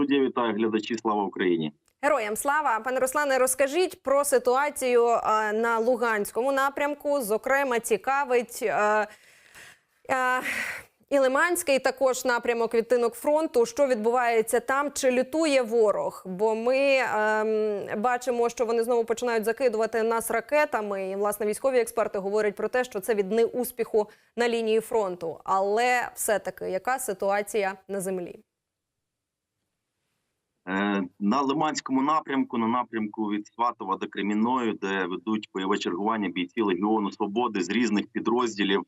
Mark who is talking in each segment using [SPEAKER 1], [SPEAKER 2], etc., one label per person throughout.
[SPEAKER 1] Студія вітаю глядачі. Слава Україні.
[SPEAKER 2] Героям слава, пане Руслане, розкажіть про ситуацію е, на Луганському напрямку. Зокрема, цікавить е, е, і Лиманський також напрямок відтинок фронту. Що відбувається там? Чи лютує ворог? Бо ми е, бачимо, що вони знову починають закидувати нас ракетами. І власне військові експерти говорять про те, що це від неуспіху на лінії фронту. Але все-таки яка ситуація на землі?
[SPEAKER 1] Е, На Лиманському напрямку, на напрямку від Сватова до Кремінної, де ведуть бойове чергування бійці Легіону Свободи з різних підрозділів,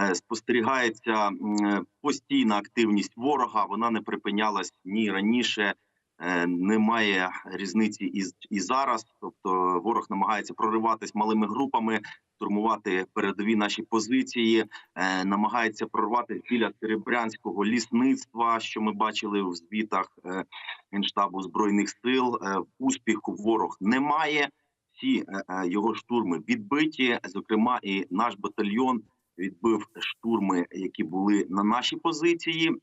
[SPEAKER 1] е, спостерігається е, постійна активність ворога. Вона не припинялась ні раніше. Е, Немає різниці і, і зараз. Тобто ворог намагається прориватись малими групами, штурмувати передові наші позиції, е, намагається прорватися біля Серебрянського лісництва, що ми бачили в звітах. е, Генштабу збройних сил. Успіху ворог немає. Всі його штурми відбиті. Зокрема, і наш батальйон відбив штурми, які були на наші позиції,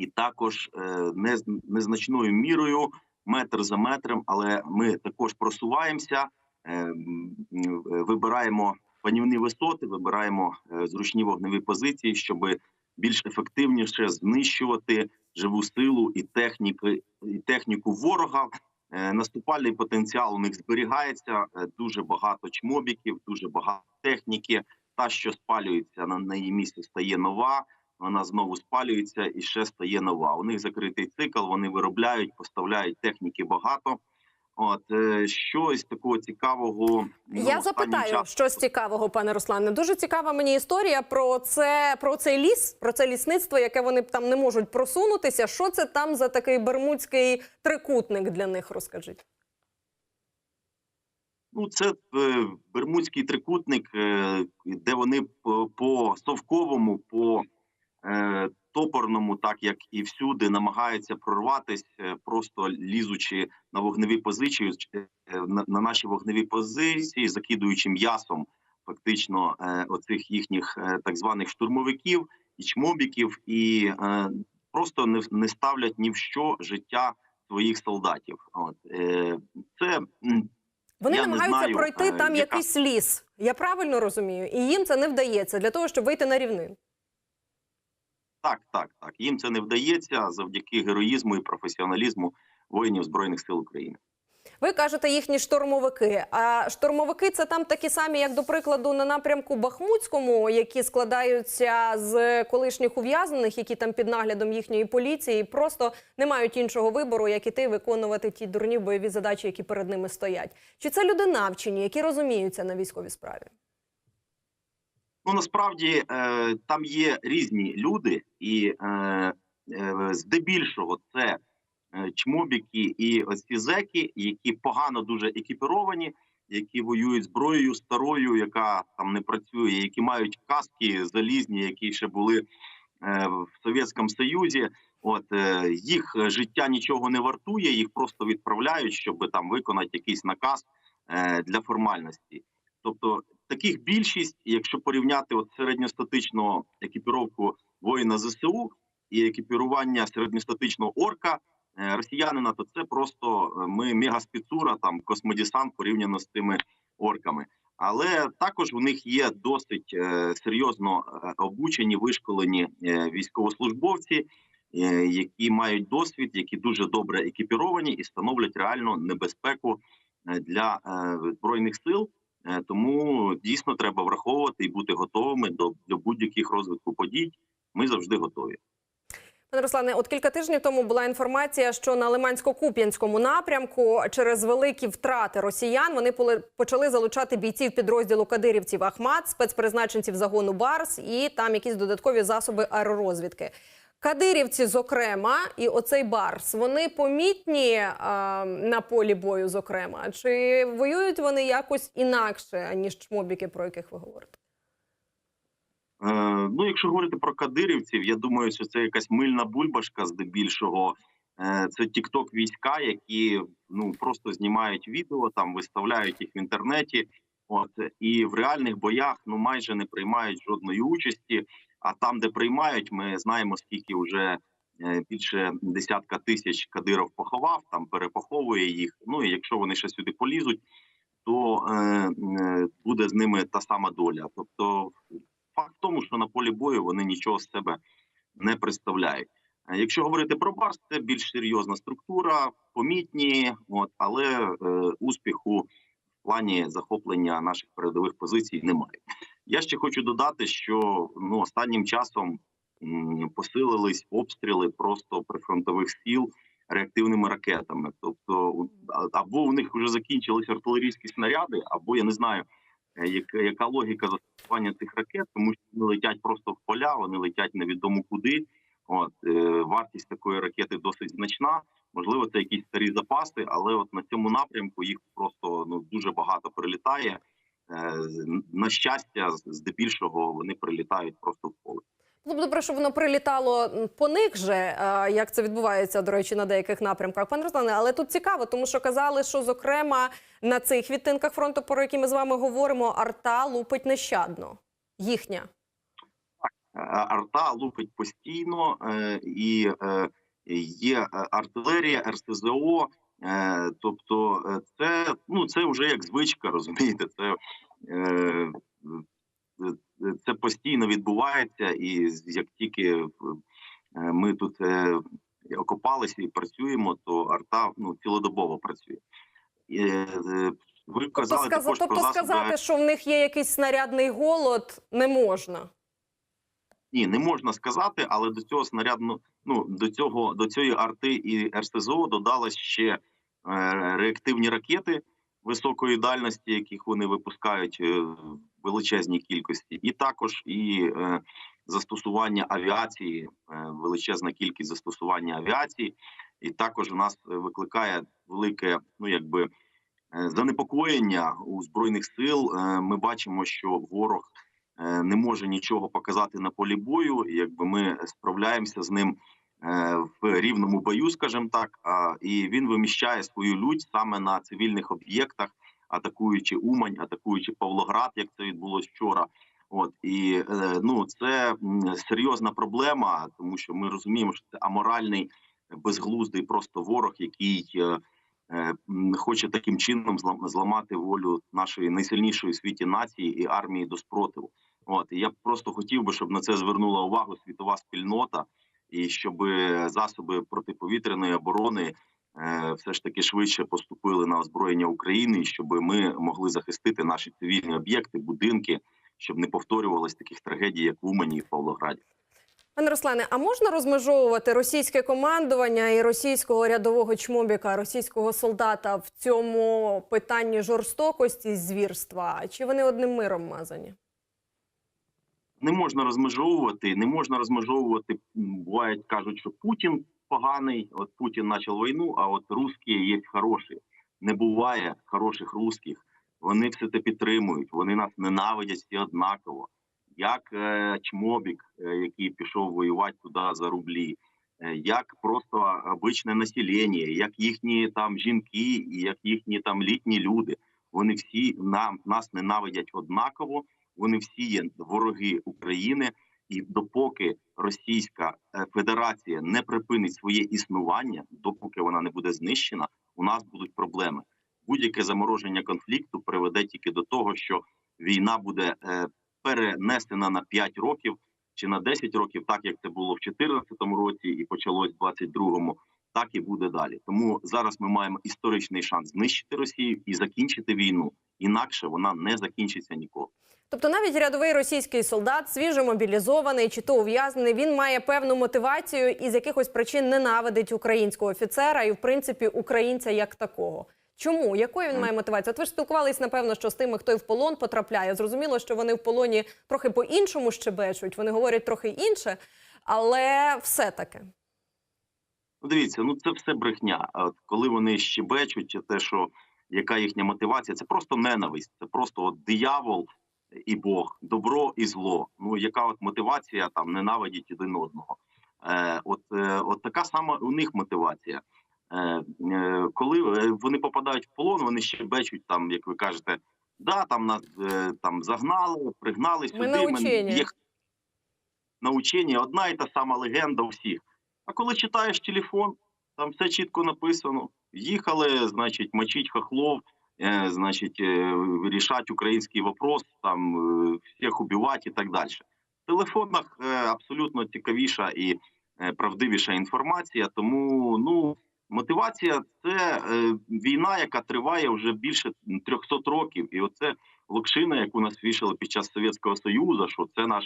[SPEAKER 1] і також е, нез- незначною мірою, метр за метром, але ми також просуваємося, е, вибираємо панівні висоти, вибираємо е, зручні вогневі позиції, щоб більш ефективніше знищувати живу силу і техніки, і техніку ворога. Наступальний потенціал у них зберігається. Дуже багато чмобіків, дуже багато техніки. Та, що спалюється на її місці, стає нова. Вона знову спалюється і ще стає нова. У них закритий цикл. Вони виробляють, поставляють техніки багато. От е, щось такого цікавого. ну,
[SPEAKER 2] Я запитаю
[SPEAKER 1] часом-
[SPEAKER 2] щось цікавого, пане Руслане. Дуже цікава мені історія про це, про цей ліс, про це лісництво, яке вони там не можуть просунутися. Що це там за такий бермудський трикутник для них? Розкажіть.
[SPEAKER 1] Ну, це е, Бермудський трикутник, е, де вони по, совковому, по топорному, так як і всюди, намагаються прорватися, е, просто лізучи на вогневі позиції, е, на, на наші вогневі позиції, закидуючи м'ясом фактично е, оцих їхніх е, так званих штурмовиків і чмобіків, і е, просто не, не ставлять ні в що життя своїх солдатів. От е, це.
[SPEAKER 2] Вони
[SPEAKER 1] Я
[SPEAKER 2] намагаються
[SPEAKER 1] знаю,
[SPEAKER 2] пройти
[SPEAKER 1] е,
[SPEAKER 2] там
[SPEAKER 1] яка-
[SPEAKER 2] якийсь ліс. Я правильно розумію, і їм це не вдається для того, щоб вийти на рівнину.
[SPEAKER 1] Так, так, так. Їм це не вдається завдяки героїзму і професіоналізму воїнів збройних сил України.
[SPEAKER 2] Ви кажете їхні штурмовики. А штурмовики це там такі самі, як до прикладу, на напрямку Бахмутському, які складаються з колишніх ув'язнених, які там під наглядом їхньої поліції, просто не мають іншого вибору, як іти виконувати ті дурні бойові задачі, які перед ними стоять. Чи це люди навчені, які розуміються на військовій справі?
[SPEAKER 1] Ну насправді е, там є різні люди, і е, е, здебільшого це е, чмобіки і ось ці зеки, які погано дуже екіпіровані, які воюють зброєю старою, яка там не працює, які мають каски залізні, які ще були е, в Совєтському Союзі. От е, їх життя нічого не вартує, їх просто відправляють, щоб там виконати якийсь наказ е, для формальності. Тобто таких більшість, якщо порівняти от середньостатичну екіпіровку воїна ЗСУ і екіпірування середньостатичного орка е, росіянина, то це просто е, ми мегаспецура, там космодесант порівняно з тими орками. Але також у них є досить е, серйозно обучені, вишколені військовослужбовці, які мають досвід, які дуже добре екіпіровані і становлять реальну небезпеку для збройних сил. Е, Тому дійсно треба враховувати і бути готовими до, до будь-яких розвитку подій. Ми завжди готові.
[SPEAKER 2] Пане Руслане, от кілька тижнів тому була інформація, що на Лимансько-Куп'янському напрямку через великі втрати росіян вони почали залучати бійців підрозділу кадирівців Ахмат, спецпризначенців загону Барс і там якісь додаткові засоби аеророзвідки. Кадирівці, зокрема, і оцей Барс, вони помітні а, на полі бою, зокрема, чи воюють вони якось інакше ніж чмобіки, про яких ви говорите?
[SPEAKER 1] Е, ну, якщо говорити про кадирівців, я думаю, що це якась мильна бульбашка здебільшого. Е, це тікток війська, які ну просто знімають відео, там виставляють їх в інтернеті. От і в реальних боях ну майже не приймають жодної участі. А там, де приймають, ми знаємо, скільки вже е, більше десятка тисяч Кадиров поховав, там перепоховує їх. Ну і якщо вони ще сюди полізуть, то е, е, буде з ними та сама доля. Тобто, факт в тому, що на полі бою вони нічого з себе не представляють. Е, Якщо говорити про Барс, це більш серйозна структура, помітні, от але е, успіху в плані захоплення наших передових позицій немає. Я ще хочу додати, що ну останнім часом посилились обстріли просто прифронтових сіл реактивними ракетами. Тобто, або у них вже закінчились артилерійські снаряди, або я не знаю, е, яка, яка логіка застосування цих ракет, тому що вони летять просто в поля, вони летять невідомо куди. От е, вартість такої ракети досить значна. Можливо, це якісь старі запаси, але от на цьому напрямку їх просто ну дуже багато прилітає. Е, на щастя, здебільшого вони прилітають просто в поле.
[SPEAKER 2] Було добре, щоб воно прилітало по них же, як це відбувається, до речі, на деяких напрямках. Пане Руслане, але тут цікаво, тому що казали, що зокрема на цих відтинках фронту, про які ми з вами говоримо, арта лупить нещадно. Їхня.
[SPEAKER 1] Е, Арта лупить постійно, е, і є артилерія, РСЗО. Е, Тобто, е, це ну це вже як звичка, розумієте? Це, е, це постійно відбувається, і як тільки ми тут е, окопалися і працюємо, то арта ну цілодобово працює. Е, Ви
[SPEAKER 2] Тобто,
[SPEAKER 1] казали
[SPEAKER 2] сказа-
[SPEAKER 1] також про
[SPEAKER 2] тобто
[SPEAKER 1] засоби
[SPEAKER 2] сказати, що в них є якийсь снарядний голод, не можна.
[SPEAKER 1] Ні, не можна сказати, але до цього снарядно, ну до цього до цієї арти і РСЗО додалось ще реактивні ракети високої дальності, яких вони випускають е, в величезній кількості, і також і е, застосування авіації, е, величезна кількість застосування авіації, і також у нас е, викликає велике, ну якби е, занепокоєння у збройних сил. Е, Ми бачимо, що ворог е, не може нічого показати на полі бою. Якби ми справляємося з ним е, в рівному бою, скажімо так. І він виміщає свою лють саме на цивільних об'єктах, атакуючи Умань, атакуючи Павлоград, як це відбулось вчора. От і е, ну це серйозна проблема, тому що ми розуміємо, що це аморальний, безглуздий просто ворог, який е, е, хоче таким чином злам- зламати волю нашої найсильнішої в світі нації і армії до спротиву. От і я просто хотів би, щоб на це звернула увагу світова спільнота, і щоб засоби протиповітряної оборони е, все ж таки швидше поступили на озброєння України, щоб ми могли захистити наші цивільні об'єкти, будинки, щоб не повторювалось таких трагедій, як в Умані і Павлограді.
[SPEAKER 2] Пане Руслане, а можна розмежовувати російське командування і російського рядового чмобіка, російського солдата в цьому питанні жорстокості звірства? Чи вони одним миром мазані?
[SPEAKER 1] Не можна розмежовувати, не можна розмежовувати. Бувають кажуть, що Путін поганий. От Путін почав війну, а от русські є хороші. Не буває хороших русських. Вони все це підтримують. Вони нас ненавидять всі однаково. Як е, Чмобік, е, який пішов воювати туди за рублі, е, як просто обичне населення, як їхні там жінки, і як їхні там літні люди. Вони всі нам нас ненавидять однаково вони всі є вороги України, і допоки Російська е, Федерація не припинить своє існування, допоки вона не буде знищена, у нас будуть проблеми. Будь-яке замороження конфлікту приведе тільки до того, що війна буде е, перенесена на 5 років чи на 10 років, так як це було в 2014 році і почалось в 2022, так і буде далі. Тому зараз ми маємо історичний шанс знищити Росію і закінчити війну. Інакше вона не закінчиться ніколи.
[SPEAKER 2] Тобто навіть рядовий російський солдат, свіжо мобілізований чи то ув'язнений, він має певну мотивацію і з якихось причин ненавидить українського офіцера і, в принципі, українця як такого. Чому? Якою він має мотивацію? От ви ж спілкувались, напевно, що з тими, хто і в полон потрапляє. Зрозуміло, що вони в полоні трохи по-іншому щебечуть, вони говорять трохи інше, але все-таки.
[SPEAKER 1] Ну, дивіться, ну це все брехня. От коли вони щебечуть, те, що яка їхня мотивація, це просто ненависть, це просто от диявол і Бог, добро і зло. Ну яка от мотивація там ненавидіть один одного? Е, от, е, от така сама у них мотивація. Е, е, коли е, вони попадають в полон, вони щебечуть там, як ви кажете, да, там нас е, там загнали, пригнали сюди.
[SPEAKER 2] на учення.
[SPEAKER 1] Є на ученні одна і та сама легенда у всіх. А коли читаєш телефон, там все чітко написано. Їхали, значить, мочить хохлов, значить, е, рішать український вопрос, там е, всіх убивати і так далі. В телефонах е, абсолютно цікавіша і е, правдивіша інформація. Тому ну мотивація це е, війна, яка триває вже більше 300 років, і оце локшина, яку нас вішали під час Совєтського Союзу, що це наш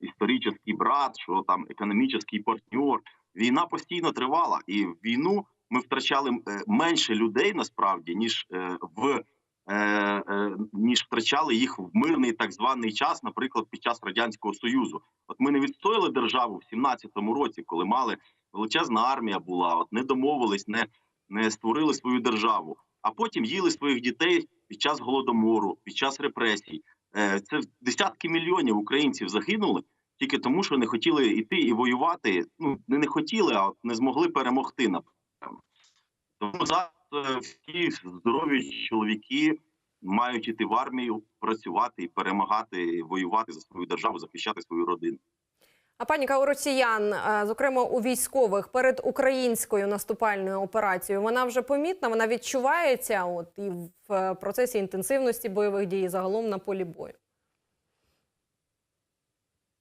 [SPEAKER 1] історичний брат, що там економічний партнер. Війна постійно тривала, і війну ми втрачали е, менше людей насправді ніж е, в е, ніж втрачали їх в мирний так званий час, наприклад, під час радянського союзу. От ми не відстояли державу в 17-му році, коли мали величезна армія була, от не домовились, не, не створили свою державу, а потім їли своїх дітей під час голодомору, під час репресій. Це десятки мільйонів українців загинули тільки тому, що не хотіли йти і воювати. Ну не не хотіли, а не змогли перемогти. Тому зараз е, всі здорові чоловіки мають іти в армію, працювати і перемагати, воювати за свою державу, захищати свою родину.
[SPEAKER 2] А паніка у росіян, е, зокрема у військових, перед українською наступальною операцією, вона вже помітна, вона відчувається от і в е, процесі інтенсивності бойових дій, і загалом на полі бою.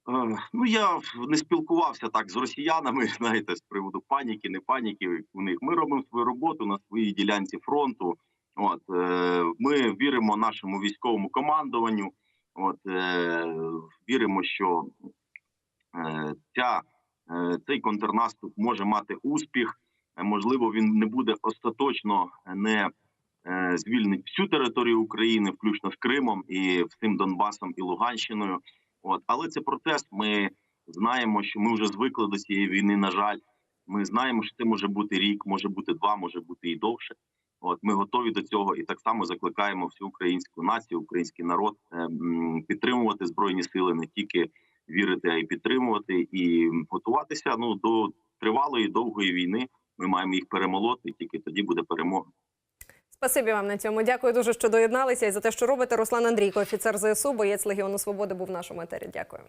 [SPEAKER 1] Е, Ну я не спілкувався так з росіянами, знаєте, з приводу паніки, не паніки. У них ми робимо свою роботу на своїй ділянці фронту. От е, ми віримо нашому військовому командуванню. От е, віримо, що ця, цей контрнаступ може мати успіх. Можливо, він не буде остаточно не звільнить всю територію України, включно з Кримом і всім Донбасом і Луганщиною. От, але це процес. Ми знаємо, що ми вже звикли до цієї війни. На жаль, ми знаємо, що це може бути рік, може бути два, може бути і довше. От ми готові до цього і так само закликаємо всю українську націю, український народ е, підтримувати збройні сили, не тільки вірити, а й підтримувати і готуватися ну до тривалої довгої війни. Ми маємо їх перемолоти, тільки тоді буде перемога.
[SPEAKER 2] Спасибі вам на цьому. Дякую дуже, що доєдналися і за те, що робите. Руслан Андрійко, офіцер ЗСУ, боєць Легіону Свободи, був в нашому етері. Дякую.